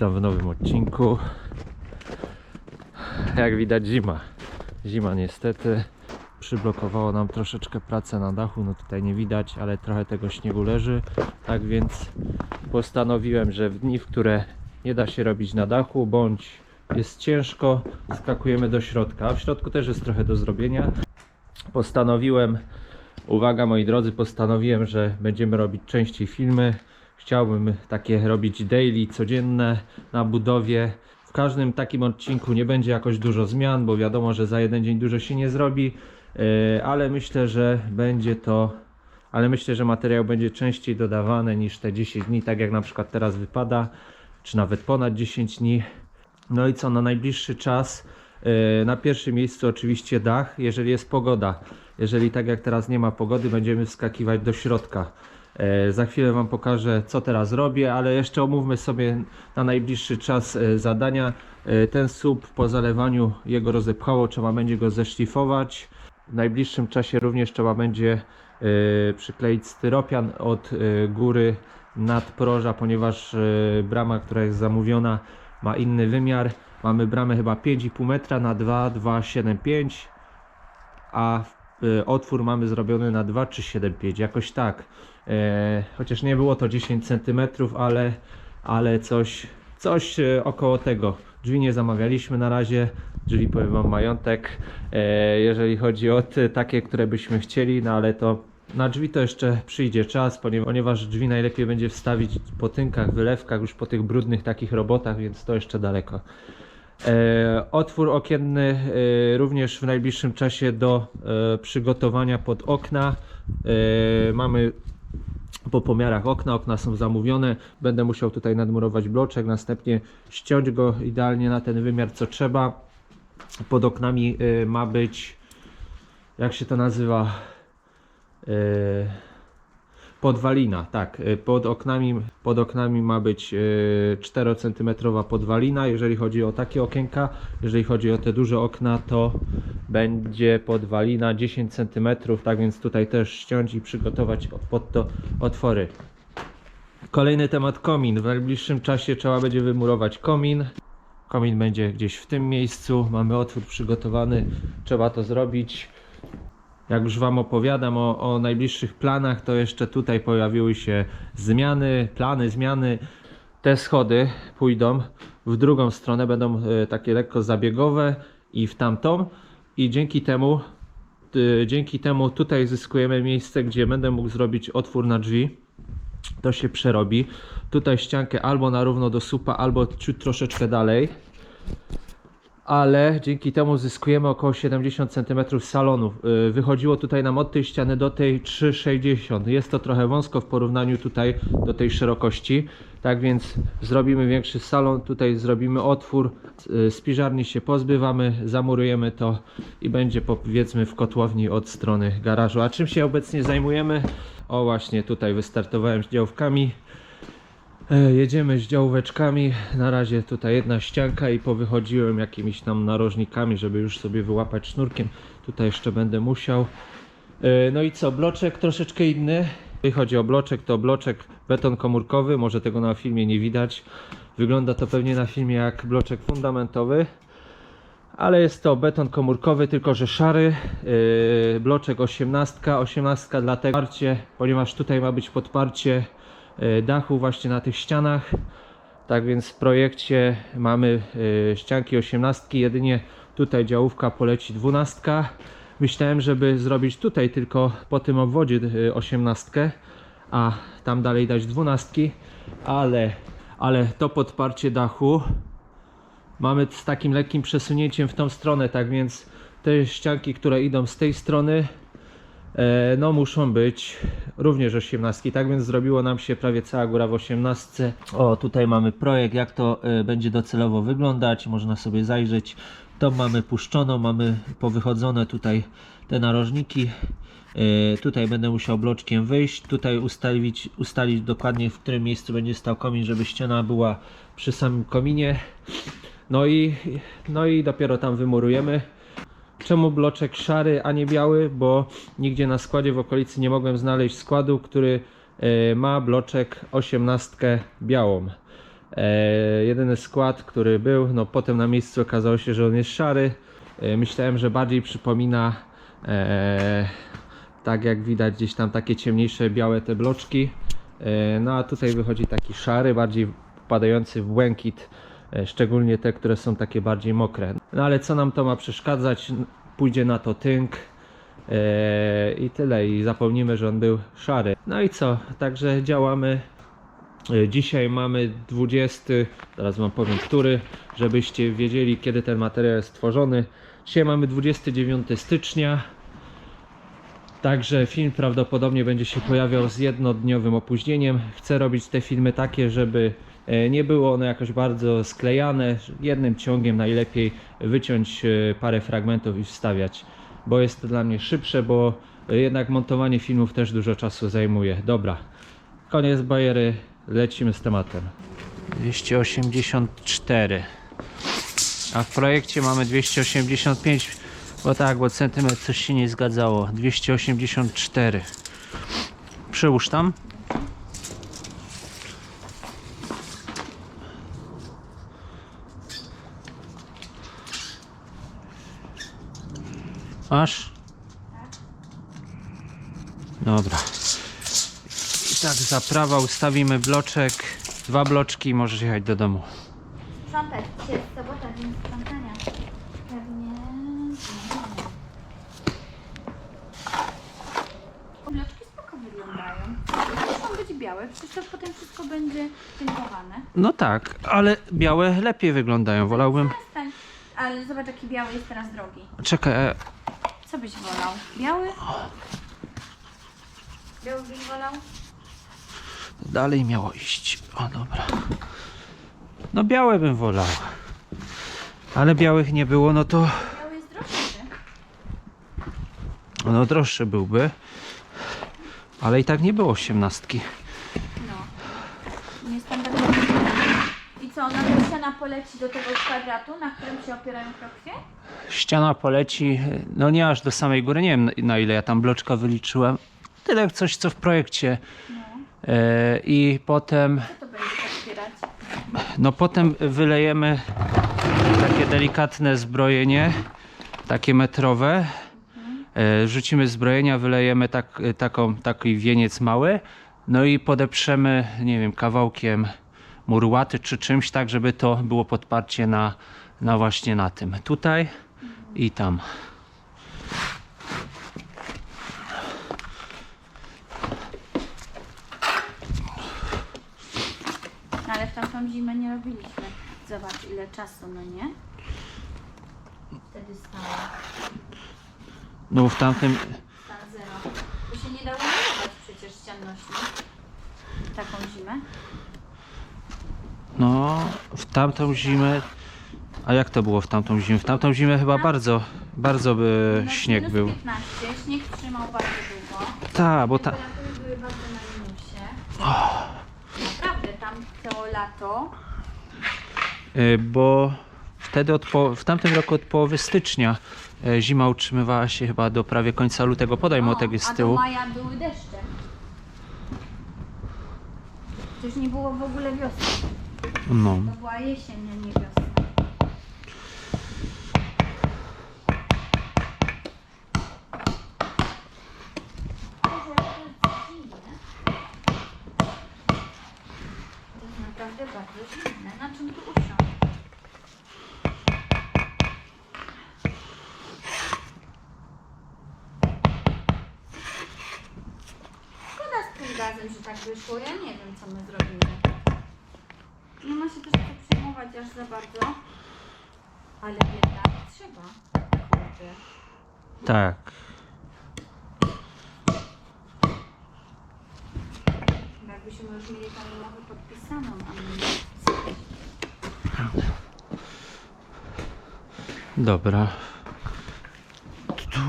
Witam w nowym odcinku. Jak widać zima. Zima niestety. Przyblokowało nam troszeczkę pracę na dachu. No tutaj nie widać, ale trochę tego śniegu leży. Tak więc postanowiłem, że w dni, w które nie da się robić na dachu, bądź jest ciężko, skakujemy do środka. A w środku też jest trochę do zrobienia. Postanowiłem, uwaga moi drodzy, postanowiłem, że będziemy robić częściej filmy. Chciałbym takie robić daily, codzienne na budowie. W każdym takim odcinku nie będzie jakoś dużo zmian, bo wiadomo, że za jeden dzień dużo się nie zrobi, yy, ale myślę, że będzie to, ale myślę, że materiał będzie częściej dodawany niż te 10 dni, tak jak na przykład teraz wypada, czy nawet ponad 10 dni. No i co, na najbliższy czas yy, na pierwszym miejscu oczywiście dach, jeżeli jest pogoda. Jeżeli tak jak teraz nie ma pogody, będziemy wskakiwać do środka. E, Za chwilę Wam pokażę, co teraz robię, ale jeszcze omówmy sobie na najbliższy czas e, zadania. E, Ten słup po zalewaniu jego rozepchało, trzeba będzie go zeszlifować. W najbliższym czasie również trzeba będzie przykleić styropian od góry nadproża, ponieważ e, brama, która jest zamówiona ma inny wymiar. Mamy bramę chyba 5,5 metra na 2,275 a y, otwór mamy zrobiony na 2,375, jakoś tak. E, chociaż nie było to 10 cm, ale, ale coś, coś e, około tego. Drzwi nie zamawialiśmy na razie, drzwi powiem Wam majątek. E, jeżeli chodzi o te, takie, które byśmy chcieli, no ale to na drzwi to jeszcze przyjdzie czas, ponieważ drzwi najlepiej będzie wstawić po tynkach, wylewkach, już po tych brudnych takich robotach, więc to jeszcze daleko. E, otwór okienny e, również w najbliższym czasie do e, przygotowania pod okna. Mamy po pomiarach okna, okna są zamówione. Będę musiał tutaj nadmurować bloczek, następnie ściąć go idealnie na ten wymiar co trzeba. Pod oknami ma być, jak się to nazywa? Podwalina, tak. y, Pod oknami, pod oknami ma być y, 4 cm podwalina, jeżeli chodzi o takie okienka. Jeżeli chodzi o te duże okna, to będzie podwalina 10 cm, tak więc tutaj też ściąć i przygotować pod to otwory. Kolejny temat komin. W najbliższym czasie trzeba będzie wymurować komin. Komin będzie gdzieś w tym miejscu. Mamy otwór przygotowany. Trzeba to zrobić. Jak już Wam opowiadam o, o najbliższych planach, to jeszcze tutaj pojawiły się zmiany, plany, zmiany. Te schody pójdą w drugą stronę, będą e, takie lekko zabiegowe i w tamtą. I dzięki temu, e, dzięki temu tutaj zyskujemy miejsce, gdzie będę mógł zrobić otwór na drzwi. To się przerobi. Tutaj ściankę albo na równo do supa, albo ciut troszeczkę dalej ale dzięki temu zyskujemy około 70 cm salonu. Wychodziło tutaj nam od tej ściany do tej 3,60. Jest to trochę wąsko w porównaniu tutaj do tej szerokości. Tak więc zrobimy większy salon, tutaj zrobimy otwór, spiżarni się pozbywamy, zamurujemy to i będzie powiedzmy w kotłowni od strony garażu. A czym się obecnie zajmujemy? O właśnie tutaj wystartowałem z działkami. E, Jedziemy z działóweczkami. Na razie tutaj jedna ścianka i powychodziłem jakimiś tam narożnikami, żeby już sobie wyłapać sznurkiem. Tutaj jeszcze będę musiał. E, No i co, bloczek troszeczkę inny. Jeżeli chodzi o bloczek, to bloczek beton komórkowy. Może tego na filmie nie widać. Wygląda to pewnie na filmie jak bloczek fundamentowy. Ale jest to beton komórkowy, tylko że szary. Yy, bloczek 18. 18 dlatego, ponieważ tutaj ma być podparcie dachu właśnie na tych ścianach. Tak więc w projekcie mamy yy, ścianki 18, jedynie tutaj działówka poleci 12. Myślałem, żeby zrobić tutaj tylko po tym obwodzie yy, 18, a tam dalej dać 12, ale, ale to podparcie dachu mamy z takim lekkim przesunięciem w tą stronę, tak więc te ścianki, które idą z tej strony, e, no muszą być również 18, tak więc zrobiło nam się prawie cała góra w 18. O, tutaj mamy projekt, jak to e, będzie docelowo wyglądać, można sobie zajrzeć. To mamy puszczoną, mamy powychodzone tutaj te narożniki. E, Tutaj będę musiał bloczkiem wyjść, tutaj ustalić, ustalić dokładnie w którym miejscu będzie stał komin, żeby ściana była przy samym kominie. No i, no i dopiero tam wymurujemy. Czemu bloczek szary, a nie biały? Bo nigdzie na składzie w okolicy nie mogłem znaleźć składu, który e, ma bloczek 18 białą. E, jedyny skład, który był, no potem na miejscu okazało się, że on jest szary. E, myślałem, że bardziej przypomina tak jak widać gdzieś tam takie ciemniejsze białe te bloczki. No a tutaj wychodzi taki szary, bardziej wpadający w błękit, szczególnie te, które są takie bardziej mokre. No ale co nam to ma przeszkadzać? Pójdzie na to tynk. e, I tyle, i zapomnimy, że on był szary. No i co? Także działamy E, Dzisiaj mamy 20, zaraz wam powiem który, żebyście wiedzieli kiedy ten materiał jest stworzony. Dzisiaj mamy 29 stycznia. Także film prawdopodobnie będzie się pojawiał z jednodniowym opóźnieniem. Chcę robić te filmy takie, żeby nie było one jakoś bardzo sklejane. Jednym ciągiem najlepiej wyciąć e, parę fragmentów i wstawiać, bo jest to dla mnie szybsze, bo e, jednak montowanie filmów też dużo czasu zajmuje. Dobra, koniec bajery, lecimy z tematem. 284. A w projekcie mamy 285, bo tak, bo centymetr coś się nie zgadzało. 284. Przyłóż tam. Masz? Dobra. I tak zaprawa ustawimy bloczek. Dwa bloczki i możesz jechać do domu. Sprzątać. Dzisiaj jest sobota, więc sprzątania. Pewnie... Bloczki spoko wyglądają. Muszą być białe, przecież to potem wszystko będzie tynkowane. No tak, ale białe lepiej wyglądają. Wolałbym. Przestań. Ale zobacz jaki biały jest teraz drogi. Czekaj, e, Co byś wolał? Biały? Biały byś wolał? dalej miało iść. O dobra. No białe bym wolał. Ale białych nie było, no to Biały jest droższy. no droższy byłby. Ale i tak nie było osiemnastki. No. Niestandardowy. I co, ona ściana poleci do tego kwadratu, na którym się opierają krokwie? Ściana poleci, no nie aż do samej góry. Nie wiem na- ile ja tam bloczka wyliczyłem. Tyle coś co w projekcie. No. E, I potem Co to będzie podpierać? No potem wylejemy takie delikatne zbrojenie, takie metrowe. E, Rzucimy zbrojenia, wylejemy tak, taką, taki wieniec mały. No i podeprzemy, nie wiem, kawałkiem murłaty czy czymś tak, żeby to było podparcie na, na właśnie na tym. Tutaj i tam. No ale w tamtą zimę nie robiliśmy. Zobacz ile czasu, no nie? Wtedy stała No w tamtym, stan zero. To się nie dało malować przecież ścianności. Taką zimę. no w tamtą zimę, a jak to było w tamtą zimę? W tamtą zimę chyba bardzo, bardzo by No, śnieg minus był. 15, śnieg trzymał bardzo długo. Tak, bo ta, Temperatury były bardzo na minusie. Naprawdę, tam to lato. Y, bo wtedy od po, w tamtym roku od połowy stycznia e, zima utrzymywała się chyba do prawie końca lutego. Podaj młotek jest a z do tyłu. maja były deszcze. Przecież nie było w ogóle wiosny. No. To była jesień, a nie wiosna. To jest naprawdę bardzo zimne. Na czym tu usiąść? Szkoda z tym gazem, że tak wyszło. Ja nie wiem, co my zrobimy. Nie ma się też co przejmować aż za bardzo. Ale jednak trzeba. Kurde. Tak. Bo Jakbyśmy już mieli tam umowę podpisaną, a nie Dobra. Tu.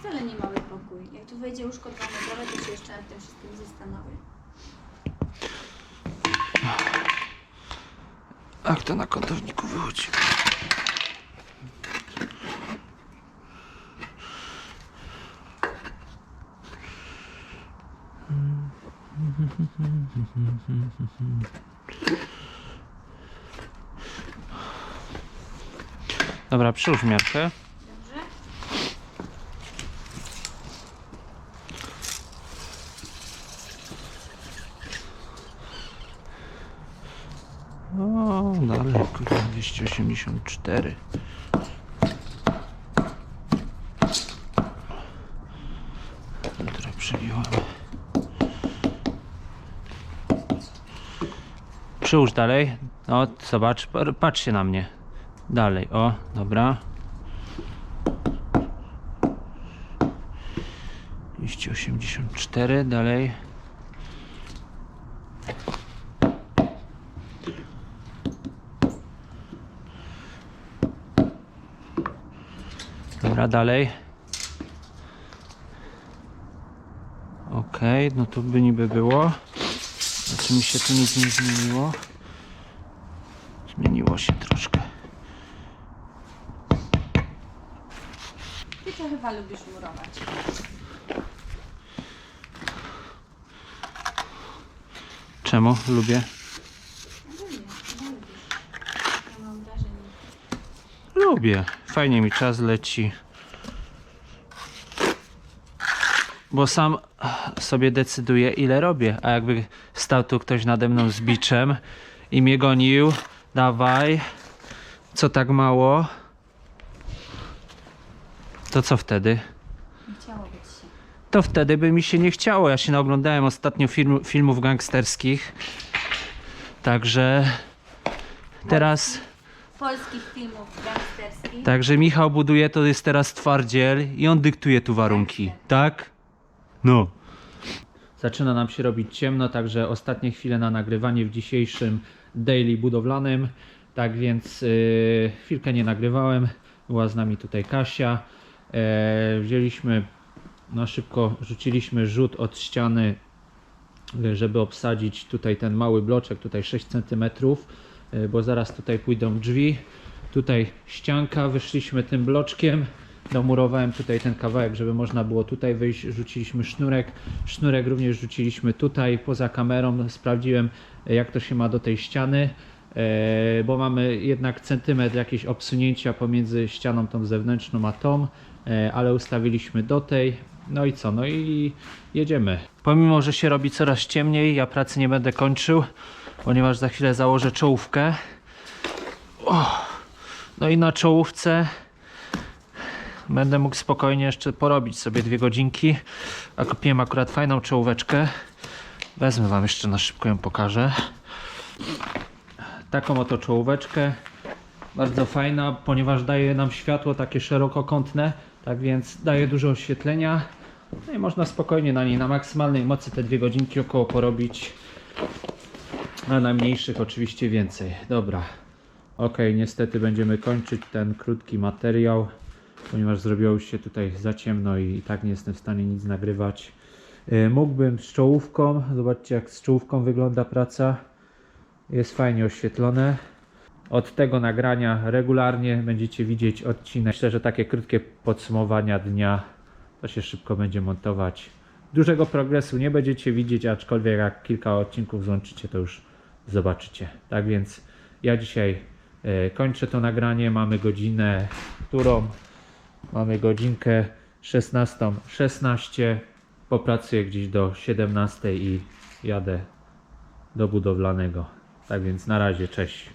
Wcale nie mały pokój. Jak tu wejdzie łóżko dwumetrowe, to się jeszcze nad tym wszystkim zastanowię. Ach, to na kątowniku wychodzi. Dobra, przyłóż miarkę. Dobrze. O, dalej, 284. Przyłóż dalej. O, zobacz, pa- patrz się na mnie. Dalej, o, dobra. 284, dalej. Dobra, dalej. Okej, no to by niby było. Znaczy mi się tu nic nie zmieniło. Zmieniło się troszkę. Ty to chyba lubisz murować. Czemu? Lubię. Lubię. Fajnie mi czas leci. Bo sam sobie decyduję ile robię. A jakby stał tu ktoś nade mną z biczem i mnie gonił, dawaj, co tak mało, to co wtedy? Nie chciało być się. To wtedy by mi się nie chciało. Ja się naoglądałem ostatnio film, filmów gangsterskich. Także teraz... Polskich filmów gangsterskich. Także Michał buduje, to jest teraz twardziel i on dyktuje tu warunki, tak? No. Zaczyna nam się robić ciemno, także ostatnie chwile na nagrywanie w dzisiejszym daily budowlanym. Tak więc yy, chwilkę nie nagrywałem. Była z nami tutaj Kasia. E, wzięliśmy, no szybko rzuciliśmy rzut od ściany żeby obsadzić tutaj ten mały bloczek, tutaj 6 cm, y, bo zaraz tutaj pójdą drzwi. Tutaj ścianka, wyszliśmy tym bloczkiem. Domurowałem tutaj ten kawałek, żeby można było tutaj wyjść. Rzuciliśmy sznurek. Sznurek również rzuciliśmy tutaj poza kamerą. Sprawdziłem, jak to się ma do tej ściany, e, bo mamy jednak centymetr jakieś obsunięcia pomiędzy ścianą tą zewnętrzną a tą, e, ale ustawiliśmy do tej. No i co? No i jedziemy. Pomimo, że się robi coraz ciemniej, ja pracy nie będę kończył, ponieważ za chwilę założę czołówkę. No i na czołówce będę mógł spokojnie jeszcze porobić sobie dwie godzinki. A kupiłem akurat fajną czołóweczkę. Wezmę wam jeszcze na szybko ją pokażę. Taką oto czołóweczkę. Bardzo fajna, ponieważ daje nam światło takie szerokokątne, tak więc daje dużo oświetlenia. No i można spokojnie na niej na maksymalnej mocy te dwie godzinki około porobić. Na najmniejszych oczywiście więcej. Dobra. Ok, niestety będziemy kończyć ten krótki materiał, ponieważ zrobiło się tutaj za ciemno i, i tak nie jestem w stanie nic nagrywać. Yy, mógłbym z czołówką, zobaczcie jak z czołówką wygląda praca. Jest fajnie oświetlone. Od tego nagrania regularnie będziecie widzieć odcinek. Myślę, że takie krótkie podsumowania dnia to się szybko będzie montować. Dużego progresu nie będziecie widzieć, aczkolwiek jak kilka odcinków złączycie, to już zobaczycie. Tak więc ja dzisiaj e, kończę to nagranie. Mamy godzinę, którą mamy godzinkę 16.16. 16. Popracuję gdzieś do 17 i jadę do budowlanego. Tak więc na razie, cześć.